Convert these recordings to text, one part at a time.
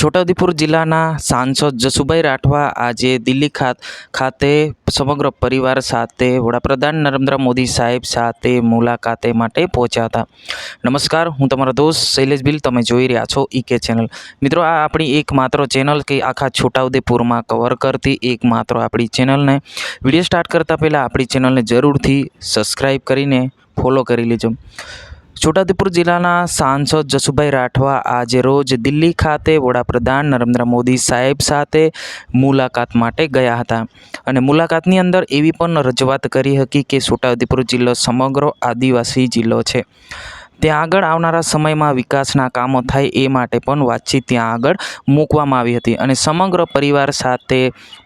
છોટાઉદેપુર જિલ્લાના સાંસદ જસુભાઈ રાઠવા આજે દિલ્હી ખાત સમગ્ર પરિવાર સાથે વડાપ્રધાન નરેન્દ્ર મોદી સાહેબ સાથે મુલાકાતે માટે પહોંચ્યા હતા. નમસ્કાર, હું તમારો દોસ્ત શૈલેષ બિલ, તમે જોઈ રહ્યા છો ઈકે ચેનલ. મિત્રો, આ આપણી એકમાત્ર ચેનલ કે આખા છોટાઉદેપુરમાં કવર કરતી એકમાત્ર આપણી ચેનલને. વીડિયો સ્ટાર્ટ કરતાં પહેલાં આપણી ચેનલને જરૂરથી સબસ્ક્રાઈબ કરીને ફોલો કરી લેજો. છોટાઉદેપુર જિલ્લાના સાંસદ જસુભાઈ રાઠવા આજે રોજ દિલ્હી ખાતે વડાપ્રધાન નરેન્દ્ર મોદી સાહેબ સાથે મુલાકાત માટે ગયા હતા. અને મુલાકાતની અંદર એવી પણ રજૂઆત કરી હતી કે છોટાઉદેપુર જિલ્લો સમગ્ર આદિવાસી જિલ્લો છે. ત્યાં આગળ આવનારા સમયમાં વિકાસના કામો થાય એ માટે પણ વાતચીત ત્યાં આગળ મૂકવામાં આવી હતી અને સમગ્ર પરિવાર સાથે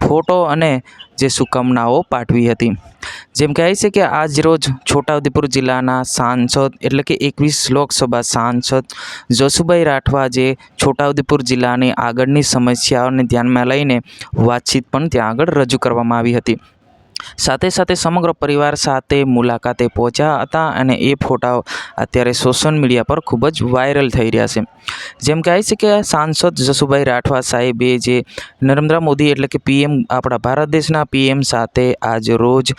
ફોટો અને જે શુભકામનાઓ પાઠવી હતી. જેમ કહેવાય છે કે આજ રોજ છોટાઉદેપુર જિલ્લાના સાંસદ એટલે કે એકવીસ લોકસભા સાંસદ જસુભાઈ રાઠવા જે છોટાઉદેપુર જિલ્લાની આગળની સમસ્યાઓને ધ્યાનમાં લઈને વાતચીત પણ ત્યાં આગળ રજૂ કરવામાં આવી હતી. સાથે સાથે સમગ્ર પરિવાર સાથે મુલાકાતે પહોંચ્યા હતા અને એ ફોટાઓ અત્યારે સોશિયલ મીડિયા પર ખૂબ જ વાયરલ થઈ રહ્યા છે. જેમ કહેવાય છે કે સાંસદ જસુભાઈ રાઠવા સાહેબે જે નરેન્દ્ર મોદી એટલે કે પીએમ આપણા ભારત દેશના પીએમ સાથે આજ રોજ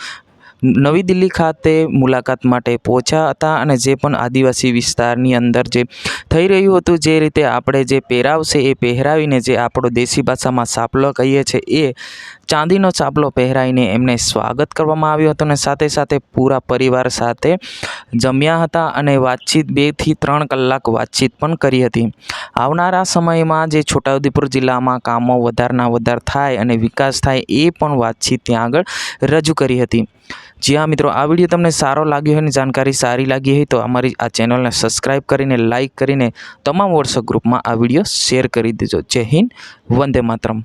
નવી દિલ્હી ખાતે મુલાકાત માટે પહોંચ્યા હતા અને જે પણ આદિવાસી વિસ્તારની અંદર જે થઈ રહ્યું હતું, જે રીતે આપણે જે પહેરાવશે એ પહેરાવીને જે આપણો દેશી ભાષામાં સાપલો કહીએ છીએ એ ચાંદીનો ચાપલો પહેરાવીને એમને સ્વાગત કરવામાં આવ્યું હતું અને સાથે સાથે પૂરા પરિવાર સાથે જમ્યા હતા અને વાતચીત બેથી ત્રણ કલાક વાતચીત પણ કરી હતી. આવનારા સમયમાં જે છોટાઉદેપુર જિલ્લામાં કામો વધારના વધાર થાય અને વિકાસ થાય એ પણ વાતચીત ત્યાં આગળ રજૂ કરી હતી. જી હા મિત્રો, આ વીડિયો તમને સારો લાગ્યો હોય અને જાણકારી સારી લાગી હોય તો અમારી આ ચેનલને સબસ્ક્રાઈબ કરીને લાઇક કરીને તમામ વોટ્સઅપ ગ્રુપમાં આ વીડિયો શેર કરી દેજો. જય હિન્દ, વંદે માતરમ.